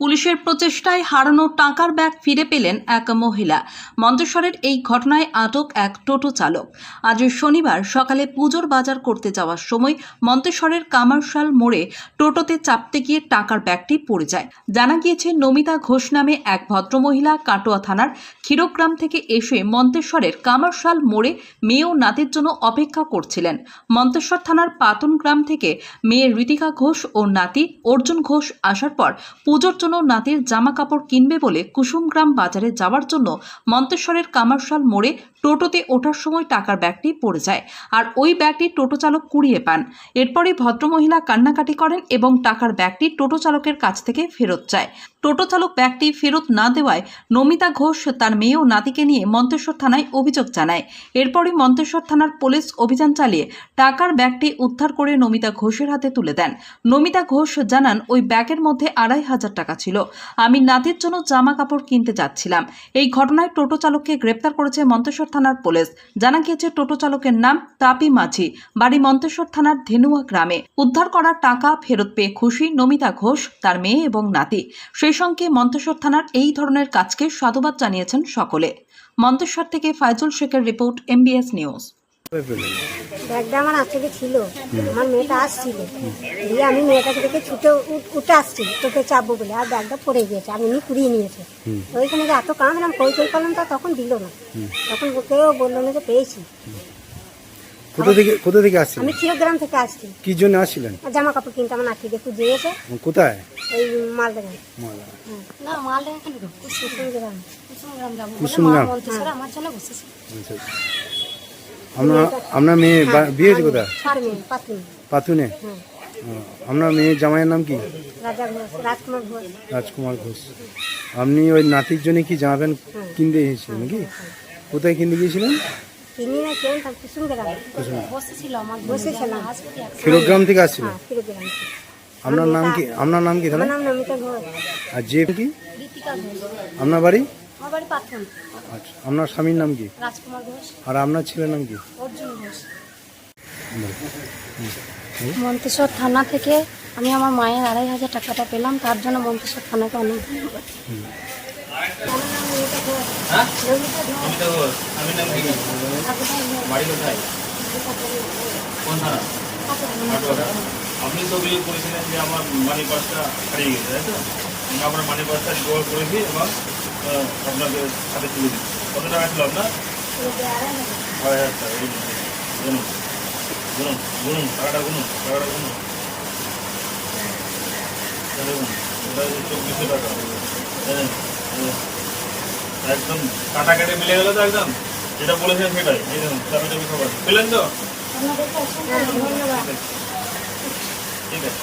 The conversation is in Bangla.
পুলিশের প্রচেষ্টায় হারানো টাকার ব্যাগ ফিরে পেলেন এক মহিলা। মন্তেশ্বরের এই ঘটনায় আটক এক টোটো চালক। আজ শনিবার সকালে পুজোর বাজার করতে যাওয়ার সময় মন্তেশ্বরের কামারশাল মোড়ে টোটোতে চাপতে গিয়ে টাকার ব্যাগটি পড়ে যায়। জানা গিয়েছে, নমিতা ঘোষ নামে এক ভদ্রমহিলা কাটোয়া থানার ক্ষীরগ্রাম থেকে এসে মন্তেশ্বরের কামারশাল মোড়ে মেয়ে ও নাতির জন্য অপেক্ষা করছিলেন। মন্তেশ্বর থানার পাতন গ্রাম থেকে মেয়ে ঋতিকা ঘোষ ও নাতি অর্জুন ঘোষ আসার পর পুজোর জন্য নাতির জামা কাপড় কিনবে বলে কুসুমগ্রাম বাজারে যাওয়ার জন্য মন্তেশ্বরের কামারশাল মোড়ে টোটোতে ওঠার সময় টাকার ব্যাগটি পড়ে যায় আর ওই ব্যাগটি টোটো চালক কুড়িয়ে পান। এরপরে ভদ্রমহিলা কান্নাকাটি করেন এবং টাকার ব্যাগটি টোটো চালকের কাছ থেকে ফেরত চায়। টোটো চালক ব্যাগটি ফেরত না দেওয়ায় নমিতা ঘোষ তার মেয়ে ও নাতিকে নিয়ে মন্তেশ্বর থানায় অভিযোগ জানায়। এরপরই মন্তেশ্বর থানার পুলিশ অভিযান চালিয়ে টাকার ব্যাগটি উদ্ধার করে নমিতা ঘোষের হাতে তুলে দেন। নমিতা ঘোষ জানান, ওই ব্যাগের মধ্যে আড়াই হাজার টাকা ছিল। আমি নাতির জন্য জামা কাপড় কিনতে যাচ্ছিলাম। এই ঘটনায় টোটো চালককে গ্রেপ্তার করেছে মন্তেশ্বর থানার পুলিশ। জানা গিয়েছে, টোটো চালকের নাম তাপি মাঝি। বাড়ি মন্তেশ্বর থানার ধেনুয়া গ্রামে। উদ্ধার করা টাকা ফেরত পেয়ে খুশি নমিতা ঘোষ, তার মেয়ে এবং নাতি। সেই সঙ্গে মন্তেশ্বর থানার এই ধরনের কাজকে সাধুবাদ জানিয়েছেন সকলে। মন্তেশ্বর থেকে ফাইজুল শেখের রিপোর্ট, এমবিএস নিউজ। ব্যাগটা আমার আজকে ছিল। আমার মেয়েটা আসছিল। দিয়ে আমি মেয়েটাকে দেখে ছুটে উঠ- উঠে আসছি। তোকে চাপবো বলে। আর ব্যাগটা পড়ে গিয়েছে। আমি নিয়ে কুড়িয়ে নিয়েছে। তো ওইখানে যে এত কাঁদলাম কই কই করলাম তা তখন দিল না। তখন কেউ বলল না যে পেয়েছি। কোথা থেকে কোথা থেকে আসছিলেন? আমি ক্ষীরগ্রাম থেকে আসছি। কি জন্য আসছিলেন? আর জামা কাপড় কিনতে আমার নাতি দেখু দিয়েছে কোথায়? ওই মালদা। মালদা। না মালদা এখানে কুসুমগ্রাম। কুসুমগ্রাম যাব কুসুমগ্রাম। আমার জন্য বসেছি। আচ্ছা। আপনার আপনার মেয়ে বা- বিয়ে হয়েছে কোথায়? পাতুনে? হ্যাঁ আপনার মেয়ের জামাইয়ের নাম কি? রাজকুমার ঘোষ। আপনি ওই নাতির জন্য কি জামা প্যান্ট কিনতে এসেছিলেন নাকি? কোথায় কিনতে গিয়েছিলেন? ক্ষীরগ্রাম থেকে আসছিলেন? হ্যাঁ। আপনার নাম কি? আপনার নাম কি তাহলে? আমার নাম নমিতা আর যে কি? আপনার বাড়ি? আমার বাড়ি পাথন আচ্ছা আপনার স্বামীর নাম কি? রাজকুমার ঘোষ। আর আপনার ছেলের নাম কি? অর্জুন ঘোষ। মন্তেশ্বর থানা থেকে আমি আমার মায়ের আড়াই হাজার টাকাটা পেলাম তার জন্য মন্তেশ্বর থানাকে অনেক ধন্যবাদ? আপনি তো অভিযোগ করেছিলেন যে আমার মানি পার্সটা হারিয়ে গেছে তাই তো আমি আপনার মানি পার্সটা রিকভার করেছি এবং আপনাকে হাতে তুলে দিচ্ছি। কত টাকা ছিল আপনার? আড়াই হাজার টাকা এই নিন। গুনুন গুনুন গুনুন টাকাটা গুনুন টাকাটা গুনুন। চব্বিশশো টাকা। একদম কাটা কেটে মিলে গেল তো একদম। যেটা বলেছেন সেটাই। এই দেখুন চাপে চাপে খাবার পেলেন তো? ঠিক আছে।